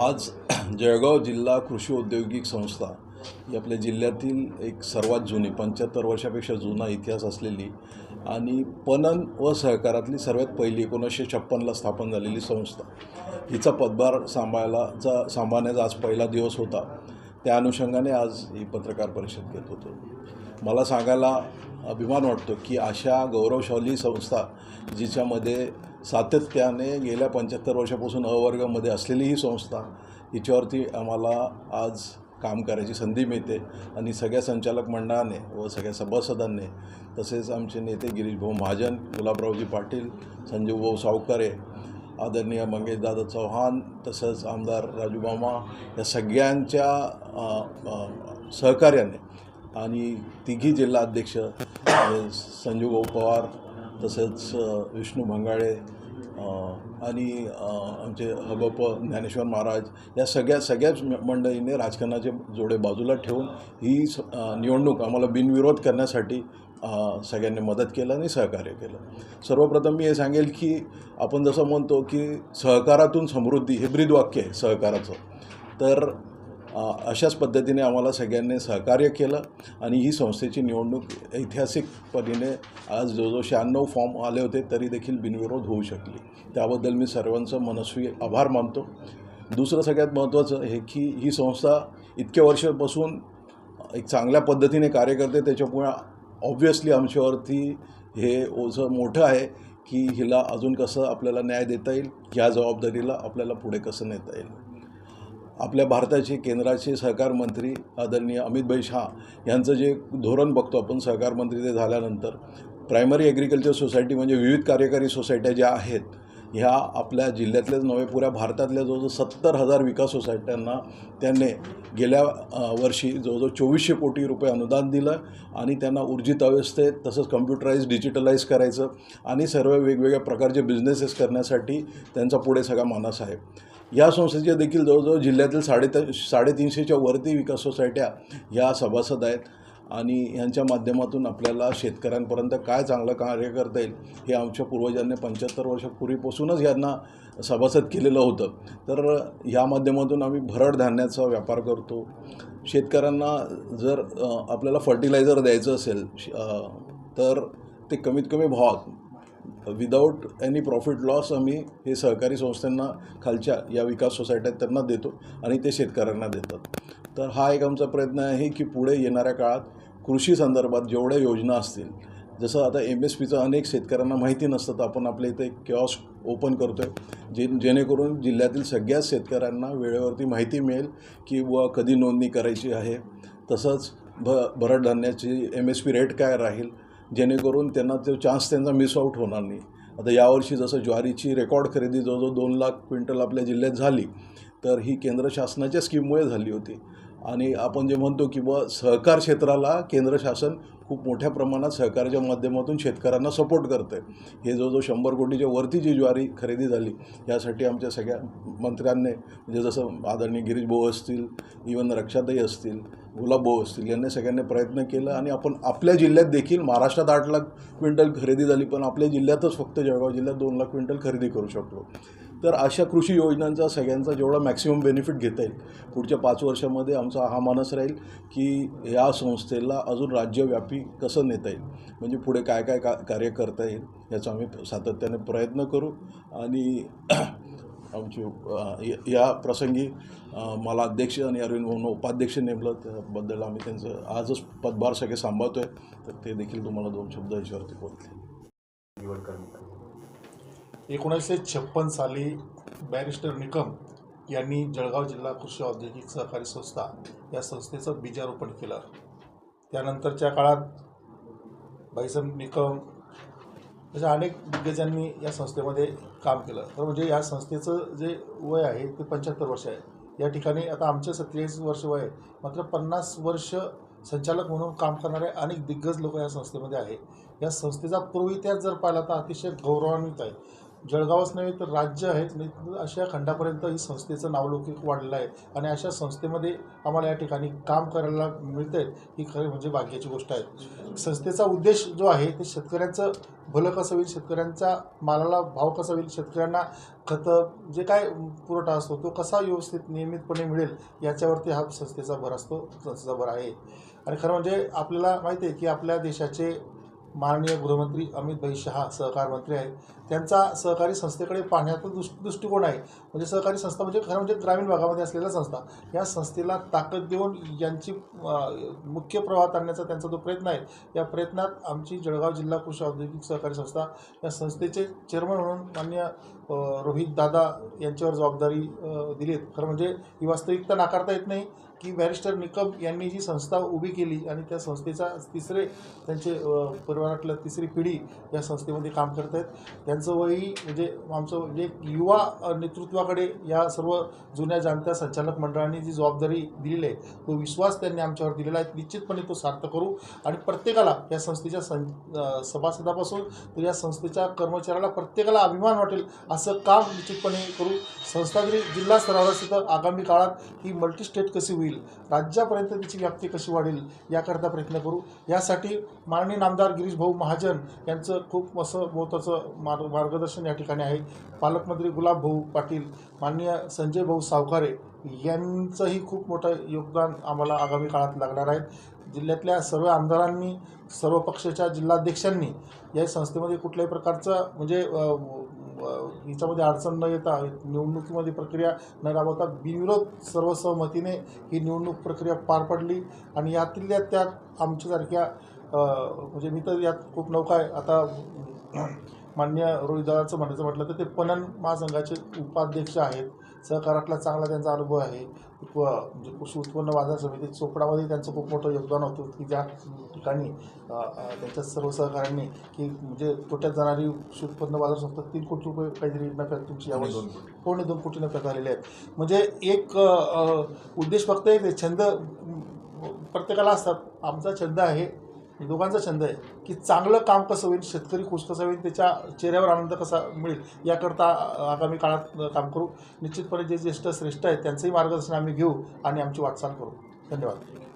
आज जळगाव जिल्हा कृषी औद्योगिक संस्था ही आपल्या जिल्ह्यातील एक सर्वात जुनी पंच्याहत्तर वर्षापेक्षा जुना इतिहास असलेली आणि पणन व सहकारातली सर्वात पहिली एकोणीसशे छप्पनला स्थापन झालेली संस्था. हिचा पदभार सांभाळायलाचा सांभाळण्याचा आज पहिला दिवस होता. त्या अनुषंगाने आज ही पत्रकार परिषद घेत होतो. मला सांगायला अभिमान वाटतो की अशा गौरवशाली संस्था जिच्यामध्ये सातत्याने गेल्या पंच्याहत्तर वर्षापासून अवर्गामध्ये असलेली ही संस्था हिच्यावरती आम्हाला आज काम करायची संधी मिळते. आणि सगळ्या संचालक मंडळाने व सगळ्या सभासदांनी तसेच आमचे नेते गिरीशभाऊ महाजन गुलाबरावजी पाटील संजीवभाऊ सावकारे आदरणीय मंगेशदादा चव्हाण तसंच आमदार राजू मामा या सगळ्यांच्या सहकार्याने आणि तिघी जिल्हा संजीव गोपवार पवार तसेच विष्णू भंगाळे आणि आमचे हगप ज्ञानेश्वर महाराज या सगळ्या सगळ्याच मंडळीने मंडळींनी राजकारणाचे जोडे बाजूला ठेवून ही स- निवडणूक आम्हाला बिनविरोध करण्यासाठी सगळ्यांनी मदत केलं आणि सहकार्य केलं. सर्वप्रथम मी हे सांगेल की आपण जसं म्हणतो की सहकारातून समृद्धी हे ब्रीदवाक्य आहे सहकाराचं. तर अशाच पद्धतीने आम्हाला सगळ्यांनी सहकार्य केलं आणि ही संस्थेची निवडणूक ऐतिहासिक परीने आज जवळजवळ शहाण्णव फॉर्म आले होते तरी देखील बिनविरोध होऊ शकली. त्याबद्दल मी सर्वांचं मनस्वी आभार मानतो. दुसरं सगळ्यात महत्त्वाचं हे की ही संस्था इतक्या वर्षापासून एक चांगल्या पद्धतीने कार्य करते त्याच्यामुळे ऑब्व्हियसली आमच्यावरती हे ओझं मोठं आहे की हिला अजून कसं आपल्याला न्याय देता येईल ह्या जबाबदारीला आपल्याला पुढे कसं नेता येईल. आपल्या भारताचे केंद्राचे सहकार मंत्री आदरणीय अमितभाई शहा यांचं जे धोरण बघतो आपण सहकार मंत्री ते झाल्यानंतर प्रायमरी ॲग्रिकल्चर सोसायटी म्हणजे विविध कार्यकारी सोसायट्या ज्या आहेत ह्या आपल्या जिल्ह्यातल्याच नव्हे पुऱ्या भारतातल्या जवळजवळ सत्तर हजार विकास सोसायट्यांना त्यांनी गेल्या वर्षी जवळजवळ चोवीसशे कोटी रुपये अनुदान दिलं आणि त्यांना ऊर्जित अवस्थेत तसंच कम्प्युटराईज डिजिटलाईज करायचं आणि सर्व वेगवेगळ्या प्रकारचे बिझनेसेस करण्यासाठी त्यांचा पुढे सगळा मानस आहे. या संस्थेच्या देखील जवळजवळ जिल्ह्यातील साडेत साडेतीनशेच्या वरती विकास सोसायट्या ह्या सभासद आहेत. आणि यांच्या माध्यमातून आपल्याला शेतकऱ्यांपर्यंत काय चांगलं कार्य करता येईल हे आमच्या पूर्वजांनी पंच्याहत्तर वर्षापूर्वीपासूनच यांना सभासद केलेलं होतं. तर ह्या माध्यमातून आम्ही भरड धान्याचा व्यापार करतो. शेतकऱ्यांना जर आपल्याला फर्टिलायझर द्यायचं असेल श- तर ते कमीत कमी भावात विदाऊट एनी प्रॉफिट लॉस आम्ही हे सहकारी संस्थांना खालच्या या विकास सोसायट्यात त्यांना देतो आणि ते शेतकऱ्यांना देतात. तर हा एक आमचा प्रयत्न आहे की पुढे येणाऱ्या काळात कृषी संदर्भात जेवढ्या योजना असतील जसं आता एम एस पीचं अनेक शेतकऱ्यांना माहिती नसतं तर आपण आपल्या इथे किऑस ओपन करतो आहे जे जेणेकरून जिल्ह्यातील सगळ्याच शेतकऱ्यांना वेळेवरती माहिती मिळेल की व कधी नोंदणी करायची आहे. तसंच भ भरडधान्याची एम एस पी रेट काय राहील? जेणेकरून त्यांना तो चान्स त्यांचा मिस आऊट होणार नाही. आता यावर्षी जसं ज्वारीची रेकॉर्ड खरेदी जवळजवळ दोन लाख क्विंटल आपल्या जिल्ह्यात झाली तर ही केंद्र शासनाच्या स्कीममुळे झाली होती. आणि आपण जे म्हणतो की बुवा सहकार क्षेत्राला केंद्र शासन खूप मोठ्या प्रमाणात सहकाराच्या माध्यमातून शेतकऱ्यांना सपोर्ट करतं आहे हे जवळजवळ शंभर कोटीच्या वरती जी ज्वारी खरेदी झाली यासाठी आमच्या सगळ्या मंत्र्यांनी म्हणजे जसं आदरणीय गिरीश भाऊ असतील इवन रक्षाताई असतील गुलाब भाऊ असतील यांनी सगळ्यांनी प्रयत्न केला आणि आपण आपल्या जिल्ह्यात देखील महाराष्ट्रात आठ लाख क्विंटल खरेदी झाली पण आपल्या जिल्ह्यातच फक्त जळगाव जिल्ह्यात दोन लाख क्विंटल खरेदी करू शकलो. तर अशा कृषी योजनांचा सगळ्यांचा जेवढा मॅक्सिमम बेनिफिट घेता येईल पुढच्या पाच वर्षामध्ये आमचा हा मानस राहील की या संस्थेला अजून राज्यव्यापी कसं नेता येईल म्हणजे पुढे काय काय का कार्य करता येईल याचा आम्ही सातत्याने प्रयत्न करू. आणि आमचे या प्रसंगी मला अध्यक्ष आणि अरविंद भाऊंना उपाध्यक्ष नेमलं त्याबद्दल आम्ही त्यांचं आजच पदभार सगळे सांभाळतो आहे तर ते देखील तुम्हाला दोन शब्द याच्यावरती बोलतील. निवड करण्यात एकोणीसशे छप्पन साली बॅरिस्टर निकम यांनी जळगाव जिल्हा कृषी औद्योगिक सहकारी संस्था या संस्थेचं बीजारोपण केलं. त्यानंतरच्या काळात बाईसाहेब निकम अशा अनेक दिग्गजांनी या संस्थेमध्ये काम केलं. तर म्हणजे या संस्थेचं जे वय आहे ते पंच्याहत्तर वर्ष आहे. या ठिकाणी आता आमचं सत्तेचाळीस वर्ष वय आहे. मात्र पन्नास वर्ष संचालक म्हणून काम करणारे अनेक दिग्गज लोक या संस्थेमध्ये आहे. या संस्थेचा पूर्वी इतिहास जर पाहिला तर अतिशय गौरवान्वित आहे. जळगावच नव्हे तर राज्य आहे नाही अशा खंडापर्यंत ही संस्थेचं नावलौकिक वाढलेलं आहे. आणि अशा संस्थेमध्ये आम्हाला या ठिकाणी काम करायला मिळतंय ही खरं म्हणजे भाग्याची गोष्ट आहे. संस्थेचा उद्देश जो आहे ते शेतकऱ्यांचं भलं कसं होईल शेतकऱ्यांचा मालाला भाव कसा होईल शेतकऱ्यांना खतं जे काय पुरवठा असतो तो कसा व्यवस्थित नियमितपणे मिळेल याच्यावरती हा संस्थेचा भर असतो संस्थेचा भर आहे. आणि खरं म्हणजे आपल्याला माहिती आहे की आपल्या देशाचे माननीय गृहमंत्री अमित शहा सहकार मंत्री आहेत. त्यांचा सहकारी संस्थेकडे पाहण्याचा दृष् दृष्टिकोन आहे. म्हणजे सहकारी संस्था म्हणजे खरं म्हणजे ग्रामीण भागामध्ये असलेल्या संस्था. या संस्थेला ताकद देऊन यांची मुख्य प्रवाहात आणण्याचा त्यांचा जो प्रयत्न आहे या प्रयत्नात आमची जळगाव जिल्हा कृषी औद्योगिक सहकारी संस्था या संस्थेचे चेअरमन म्हणून मान्य रोहित दादा यांच्यावर जबाबदारी दिली आहेत खरं म्हणजे ही वास्तविकता नाकारता येत नाही. की बॅरिस्टर निकम यांनी जी संस्था उभी केली आणि त्या संस्थेचा तिसरे त्यांचे परिवारातल्या तिसरी पिढी या संस्थेमध्ये काम करत आहेत. त्यांचं वयही म्हणजे आमचं म्हणजे युवा नेतृत्वाकडे या सर्व जुन्या जाणत्या संचालक मंडळांनी जी जबाबदारी दिलेली आहे तो विश्वास त्यांनी आमच्यावर दिलेला आहे. निश्चितपणे तो सार्थ करू आणि प्रत्येकाला या संस्थेच्या सं सभासदापासून तर या संस्थेच्या कर्मचाऱ्याला प्रत्येकाला अभिमान वाटेल असं काम निश्चितपणे करू. संस्था जरी जिल्हा स्तरावर असेल तर आगामी काळात ही मल्टी स्टेट कशी होईल? राज्यापर्यंत त्याची व्याप्ती कशी वाढेल याकरता प्रयत्न करू. यासाठी माननीय आमदार गिरीश भाऊ महाजन यांचं खूप असं महत्त्वाचं मार्ग मार्गदर्शन या ठिकाणी आहे. पालकमंत्री गुलाब भाऊ पाटील माननीय संजय भाऊ सावकारे यांचंही खूप मोठं योगदान आम्हाला आगामी काळात लागणार आहे. जिल्ह्यातल्या सर्व आमदारांनी सर्व पक्षाच्या जिल्हाध्यक्षांनी या संस्थेमध्ये कुठल्याही प्रकारचं म्हणजे हिच्यामध्ये अडचण न येता निवडणुकीमध्ये प्रक्रिया न राबवता बिनविरोध सर्वसहमतीने ही निवडणूक प्रक्रिया पार पडली. आणि यातल्या त्यात आमच्यासारख्या म्हणजे मी तर यात खूप नौका आहे. आता मान्य रोहितदादाचं म्हणायचं म्हटलं तर ते पणन महासंघाचे उपाध्यक्ष आहेत. सहकारातला चांगला त्यांचा अनुभव आहे. कृषी उत्पन्न बाजार समिती चोपडामध्ये त्यांचं खूप मोठं योगदान होतं की ज्या ठिकाणी त्यांच्या सर्व सहकाऱ्यांनी की म्हणजे तोट्यात जाणारी कृषी उत्पन्न बाजार संस्था तीन कोटी रुपये काहीतरी नफ्यात तुमची पावणे यावर्षी दोन कोटी. नफ्यात आलेले आहेत. म्हणजे एक उद्देश फक्त एक छंद प्रत्येकाला असतात. आमचा छंद आहे दोघांचा छंद आहे की चांगलं काम कसं होईल शेतकरी खुश कसा होईल त्याच्या चेहऱ्यावर आनंद कसा मिळेल याकरता आगामी काळात काम करू. निश्चितपणे जे ज्येष्ठ श्रेष्ठ आहेत त्यांचंही मार्गदर्शन आम्ही घेऊ आणि आमची वाटचाल करू. धन्यवाद.